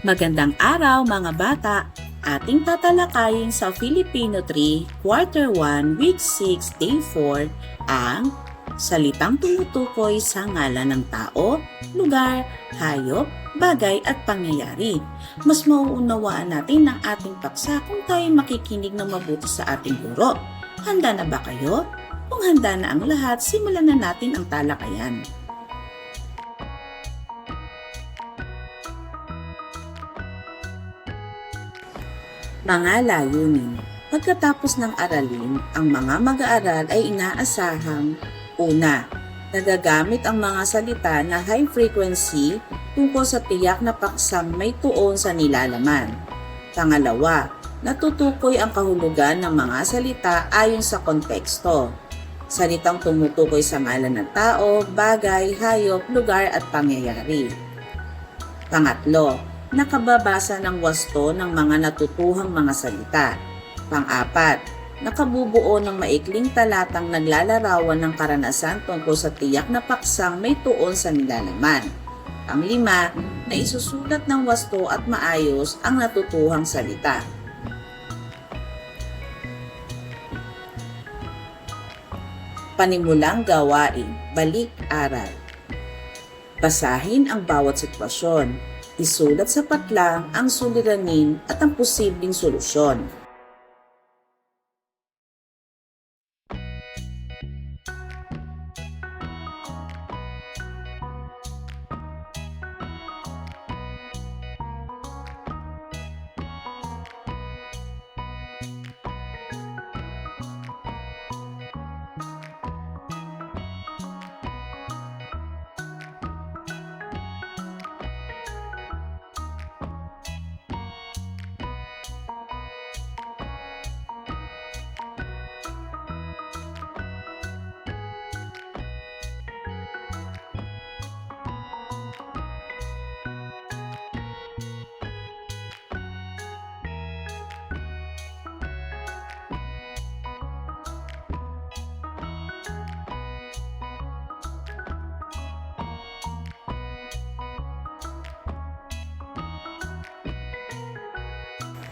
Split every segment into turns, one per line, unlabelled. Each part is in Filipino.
Magandang araw mga bata! Ating tatalakayin sa Filipino 3, Quarter 1, Week 6, Day 4, ang salitang tumutukoy sa ngalan ng tao, lugar, hayop, bagay at pangyayari. Mas mauunawaan natin ang ating paksa kung tayo makikinig ng mabuti sa ating guro. Handa na ba kayo? Kung handa na ang lahat, simulan na natin ang talakayan. Mga layunin Pagkatapos ng aralin, ang mga mag-aaral ay inaasahang una, nagagamit ang mga salita na high frequency tungkol sa tiyak na paksang may tuon sa nilalaman. Pangalawa, natutukoy ang kahulugan ng mga salita ayon sa konteksto. Salitang tumutukoy sa ngalan ng tao, bagay, hayop, lugar at pangyayari. Pangatlo, nakababasa ng wasto ng mga natutuhang mga salita. Pang-apat, nakabubuo ng maikling talatang naglalarawan ng karanasan tungkol sa tiyak na paksang may tuon sa nilalaman. Pang-lima, na isusulat ng wasto at maayos ang natutuhang salita. Panimulang gawain, balik-aral. Basahin ang bawat sitwasyon. Isulat sa patlang ang suliranin at ang posibleng solusyon.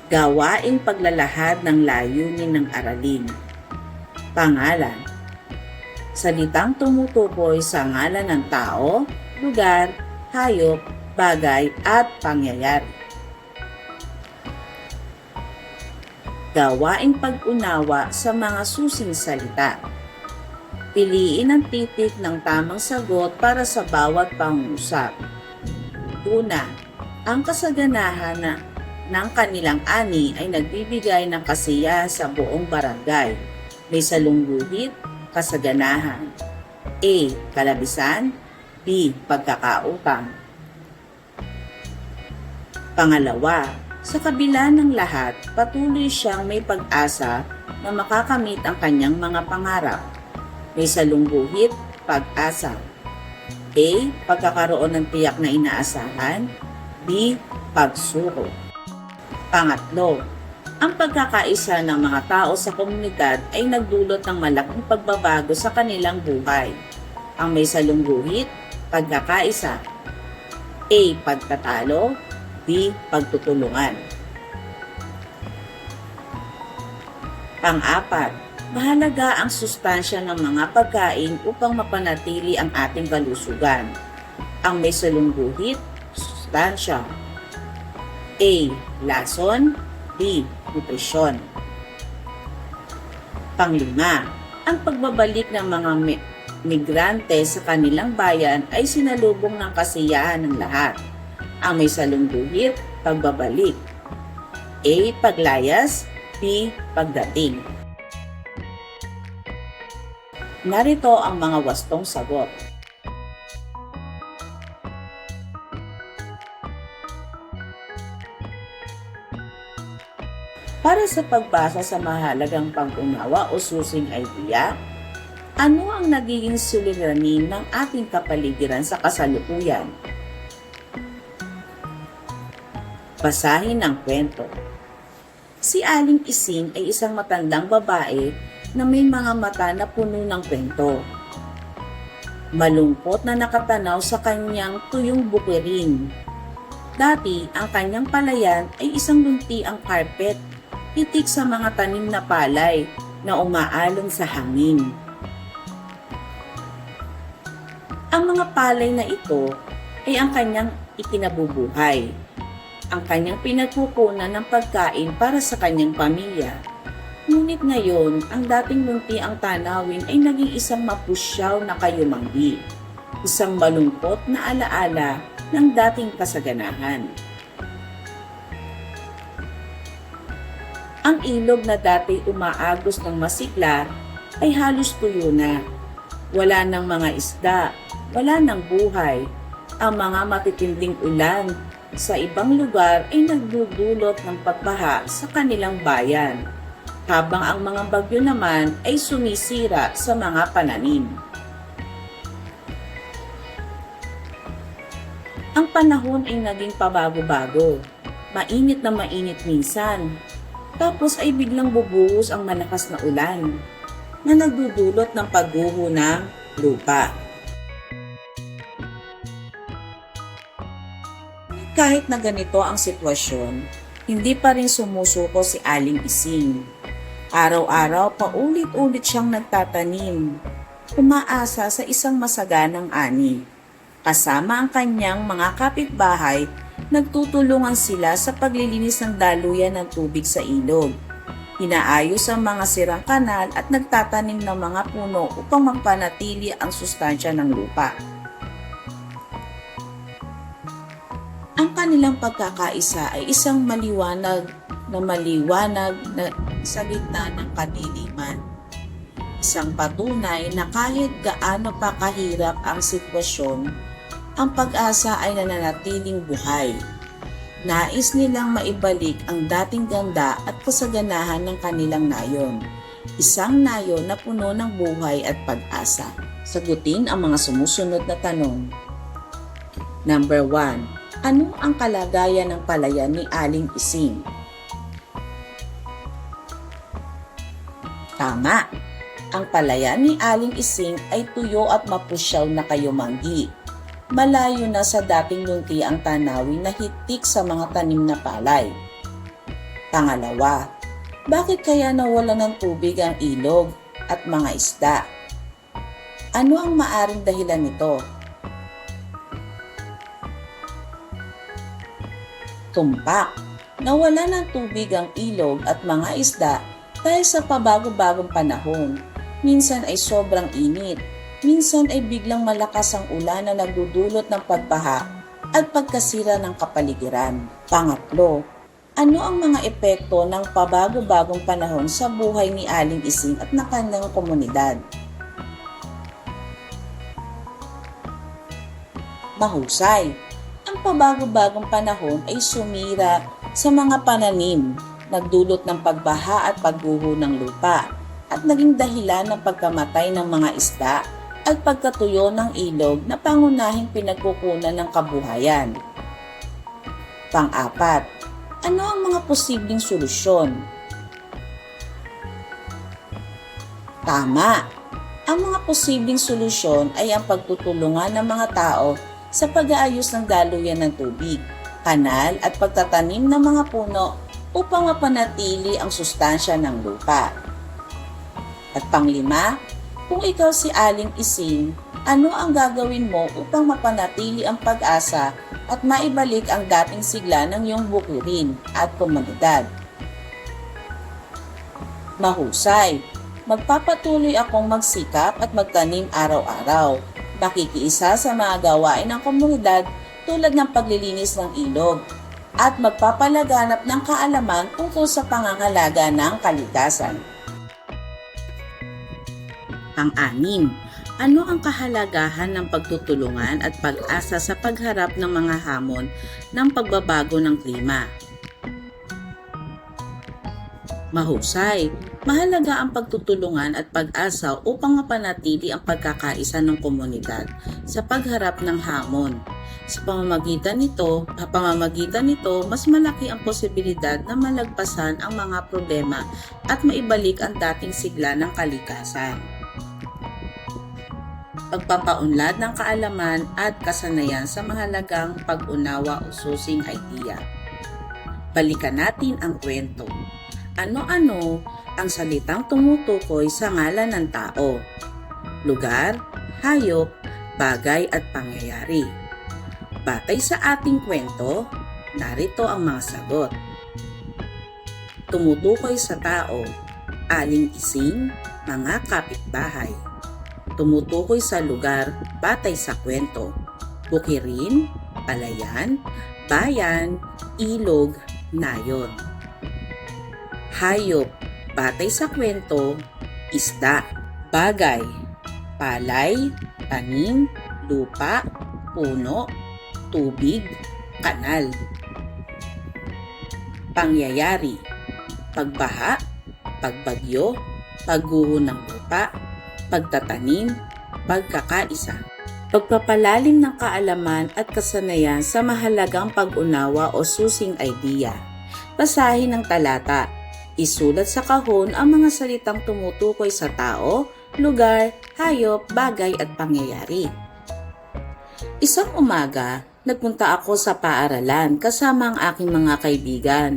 Gawaing paglalahad ng layunin ng aralin. Pangalan Salitang tumutukoy sa ngalan ng tao, lugar, hayop, bagay at pangyayari. Gawaing pag-unawa sa mga susing salita. Piliin ang titik ng tamang sagot para sa bawat pangusap. Una, ang kasaganahan na ng kanilang ani ay nagbibigay ng kasiya sa buong barangay. May salungguhit, kasaganahan. A. Kalabisan B. Pagkakautang Pangalawa, sa kabila ng lahat, patuloy siyang may pag-asa na makakamit ang kanyang mga pangarap. May salungguhit, pag-asa. A. Pagkakaroon ng tiyak na inaasahan. B. Pagsuko. Pangatlo, ang pagkakaisa ng mga tao sa komunidad ay nagdulot ng malaking pagbabago sa kanilang buhay. Ang may salungguhit, pagkakaisa. A. Pagtatalo. B. Pagtutulungan. Pang-apat, mahalaga ang sustansya ng mga pagkain upang mapanatili ang ating kalusugan. Ang may salungguhit, sustansya. A. Lason B. Nutrisyon Panglima, ang pagbabalik ng mga mi- migrante sa kanilang bayan ay sinalubong ng kasiyahan ng lahat. Ang may salungguhit, pagbabalik. A. Paglayas B. Pagdating Narito ang mga wastong sagot. Para sa pagbasa sa mahalagang pag-unawa o susing idea, ano ang nagiging suliranin ng ating kapaligiran sa kasalukuyan? Basahin ang kwento. Si Aling Ising ay isang matandang babae na may mga mata na puno ng kwento. Malungkot na nakatanaw sa kanyang tuyong bukirin. Dati, ang kanyang palayan ay isang lunti ang carpet, titik sa mga tanim na palay na umaalon sa hangin. Ang mga palay na ito ay ang kanyang ikinabubuhay. Ang kanyang pinagkukunan ng pagkain para sa kanyang pamilya. Ngunit ngayon, ang dating lunti ang tanawin ay naging isang mapusyaw na kayumanggi. Isang malungkot na alaala ng dating kasaganahan. Ang ilog na dati umaagos ng masikla ay halos tuyo na. Wala ng mga isda, wala ng buhay. Ang mga matitinding ulan sa ibang lugar ay nagdudulot ng pagbaha sa kanilang bayan, habang ang mga bagyo naman ay sumisira sa mga pananim. Ang panahon ay naging pabago-bago. Mainit na mainit minsan. Tapos ay biglang bubuhos ang malakas na ulan na nagdudulot ng pagguho ng lupa. Kahit na ganito ang sitwasyon, hindi pa rin sumusuko si Aling Ising. Araw-araw paulit-ulit siyang nagtatanim, umaasa sa isang masaganang ani. Kasama ang kanyang mga kapitbahay, nagtutulungan sila sa paglilinis ng daluyan ng tubig sa ilog. Inaayos ang mga sirang kanal at nagtatanim ng mga puno upang magpanatili ang sustansya ng lupa. Ang kanilang pagkakaisa ay isang maliwanag na maliwanag na sa gitna ng kadiliman. Isang patunay na kahit gaano pa kahirap ang sitwasyon, ang pag-asa ay nananatiling buhay. Nais nilang maibalik ang dating ganda at kasaganahan ng kanilang nayon. Isang nayon na puno ng buhay at pag-asa. Sagutin ang mga sumusunod na tanong. Number 1. Ano ang kalagayan ng palayan ni Aling Ising? Tama. Ang palayan ni Aling Ising ay tuyo at mapusyaw na kayumanggi. Malayo na sa dating lunti ang tanawin na hitik sa mga tanim na palay. Pangalawa, bakit kaya nawala ng tubig ang ilog at mga isda? Ano ang maaring dahilan nito? Tumpak, nawala ng tubig ang ilog at mga isda dahil sa pabago-bagong panahon. Minsan ay sobrang init, minsan ay biglang malakas ang ulan na nagdudulot ng pagbaha at pagkasira ng kapaligiran. Pangatlo, ano ang mga epekto ng pabago-bagong panahon sa buhay ni Aling Ising at ng kanyang komunidad? Mahusay, ang pabago-bagong panahon ay sumira sa mga pananim, nagdulot ng pagbaha at pagguho ng lupa, at naging dahilan ng pagkamatay ng mga isda at pagkatuyo ng ilog na pangunahing pinagkukunan ng kabuhayan. Pang-apat, ano ang mga posibleng solusyon? Tama! Ang mga posibleng solusyon ay ang pagtutulungan ng mga tao sa pag-aayos ng daluyan ng tubig, kanal at pagtatanim ng mga puno upang mapanatili ang sustansya ng lupa. At panglima, kung ikaw si Aling Ising, ano ang gagawin mo upang mapanatili ang pag-asa at maibalik ang dating sigla ng iyong bukirin at komunidad? Mahusay, magpapatuloy akong magsikap at magtanim araw-araw. Makikiisa sa mga gawain ng komunidad tulad ng paglilinis ng ilog at magpapalaganap ng kaalaman tungkol sa pangangalaga ng kalikasan. Pang-anim, ano ang kahalagahan ng pagtutulungan at pag-asa sa pagharap ng mga hamon ng pagbabago ng klima? Mahusay, mahalaga ang pagtutulungan at pag-asa upang mapanatili ang pagkakaisa ng komunidad sa pagharap ng hamon. Sa pamamagitan nito, pamamagitan nito, mas malaki ang posibilidad na malagpasan ang mga problema at maibalik ang dating sigla ng kalikasan. Pagpapaunlad ng kaalaman at kasanayan sa mahalagang pag-unawa o susing idea. Balikan natin ang kwento. Ano-ano ang salitang tumutukoy sa ngalan ng tao? Lugar, hayop, bagay at pangyayari. Batay sa ating kwento, narito ang mga sagot. Tumutukoy sa tao, aling ising, mga kapitbahay. Tumutukoy sa lugar, batay sa kwento. Bukirin, palayan, bayan, ilog, nayon. Hayop, batay sa kwento, isda. Bagay, palay, tanim, lupa, puno, tubig, kanal. Pangyayari, pagbaha, pagbagyo, pagguho ng lupa, pagtatanim, pagkakaisa. Pagpapalalim ng kaalaman at kasanayan sa mahalagang pag-unawa o susing idea. Basahin ng talata. Isulat sa kahon ang mga salitang tumutukoy sa tao, lugar, hayop, bagay at pangyayari. Isang umaga, nagpunta ako sa paaralan kasama ang aking mga kaibigan.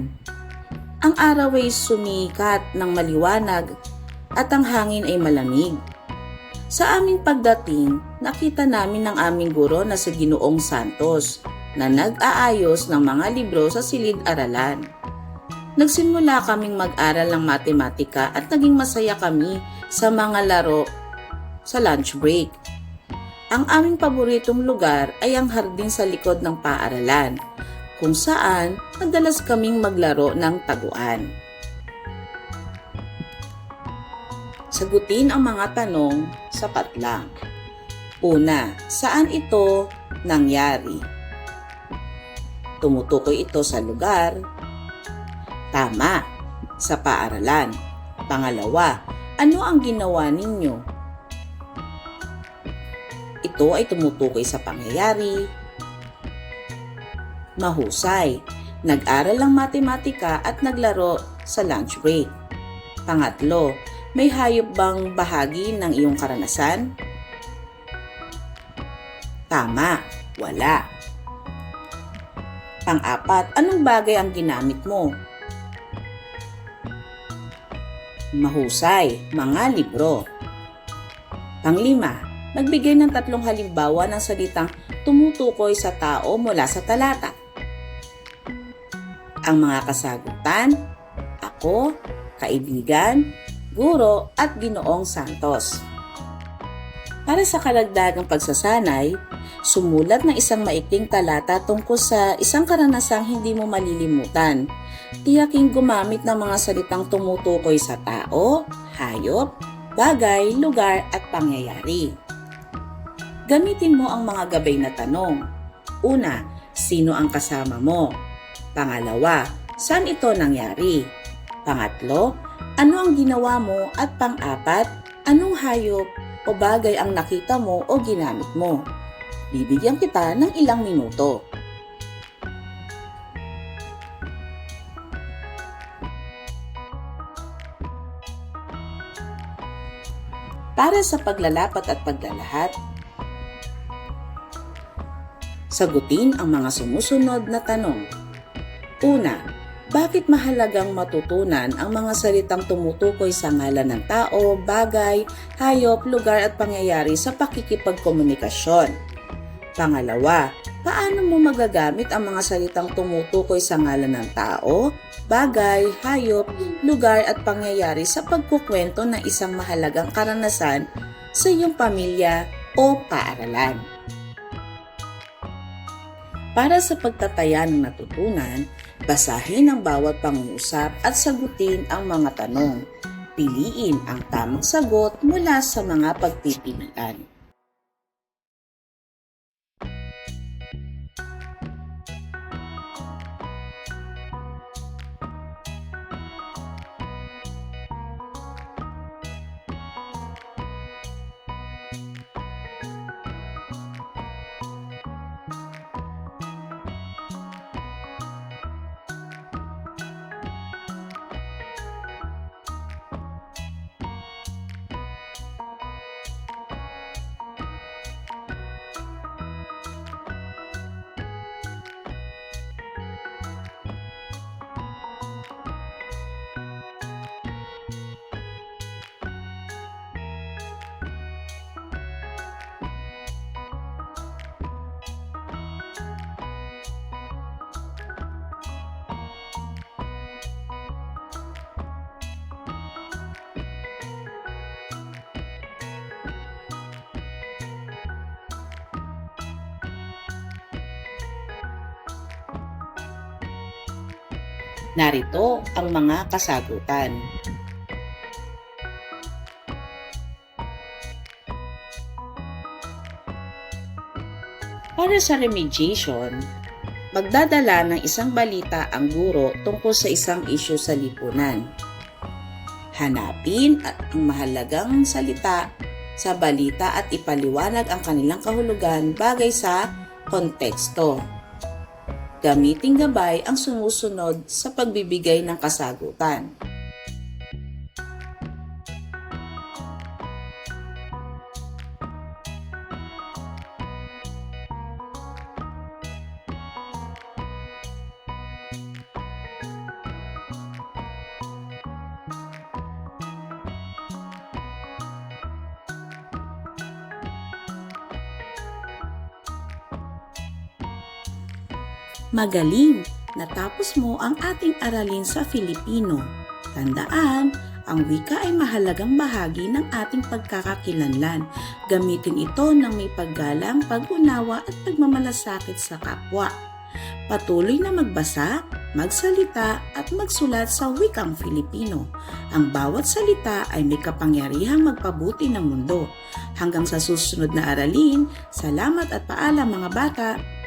Ang araw ay sumikat ng maliwanag at ang hangin ay malamig. Sa aming pagdating, nakita namin ang aming guro na si Ginoong Santos na nag-aayos ng mga libro sa silid-aralan. Nagsimula kaming mag-aral ng matematika at naging masaya kami sa mga laro sa lunch break. Ang aming paboritong lugar ay ang hardin sa likod ng paaralan, kung saan madalas kaming maglaro ng taguan. Sagutin ang mga tanong sapat lang. Una, saan ito nangyari? Tumutukoy ito sa lugar. Tama, sa paaralan. Pangalawa, ano ang ginawa ninyo? Ito ay tumutukoy sa pangyayari. Mahusay, nag-aral ng matematika at naglaro sa lunch break. Pangatlo, may hayop bang bahagi ng iyong karanasan? Tama, wala. Pang-apat, anong bagay ang ginamit mo? Mahusay, mga libro. Panglima, nagbigay ng tatlong halimbawa ng salitang tumutukoy sa tao mula sa talata. Ang mga kasagutan, ako, kaibigan, guro at ginoong Santos. Para sa kalagdagang pagsasanay, sumulat ng isang maikling talata tungkol sa isang karanasang hindi mo malilimutan. Tiyaking gumamit ng mga salitang tumutukoy sa tao, hayop, bagay, lugar at pangyayari. Gamitin mo ang mga gabay na tanong. Una, sino ang kasama mo? Pangalawa, saan ito nangyari? Pangatlo, ano ang ginawa mo? At pang-apat, anong hayop o bagay ang nakita mo o ginamit mo? Bibigyan kita ng ilang minuto. Para sa paglalapat at paglalahat, sagutin ang mga sumusunod na tanong. Una, bakit mahalagang matutunan ang mga salitang tumutukoy sa ngalan ng tao, bagay, hayop, lugar at pangyayari sa pakikipagkomunikasyon? Pangalawa, paano mo magagamit ang mga salitang tumutukoy sa ngalan ng tao, bagay, hayop, lugar at pangyayari sa pagkukwento ng isang mahalagang karanasan sa iyong pamilya o paaralan? Para sa pagtataya ng natutunan, basahin ang bawat pangungusap at sagutin ang mga tanong. Piliin ang tamang sagot mula sa mga pagpipilian. Narito ang mga kasagutan. Para sa remediation, magdadala ng isang balita ang guro tungkol sa isang isyu sa lipunan. Hanapin at ang mahalagang salita sa balita at ipaliwanag ang kanilang kahulugan bagay sa konteksto. Gamiting gabay ang sumusunod sa pagbibigay ng kasagutan. Magaling! Natapos mo ang ating aralin sa Filipino. Tandaan, ang wika ay mahalagang bahagi ng ating pagkakakilanlan. Gamitin ito ng may paggalang, pag-unawa at pagmamalasakit sa kapwa. Patuloy na magbasa, magsalita at magsulat sa wikang Filipino. Ang bawat salita ay may kapangyarihang magpabuti ng mundo. Hanggang sa susunod na aralin, salamat at paalam mga bata!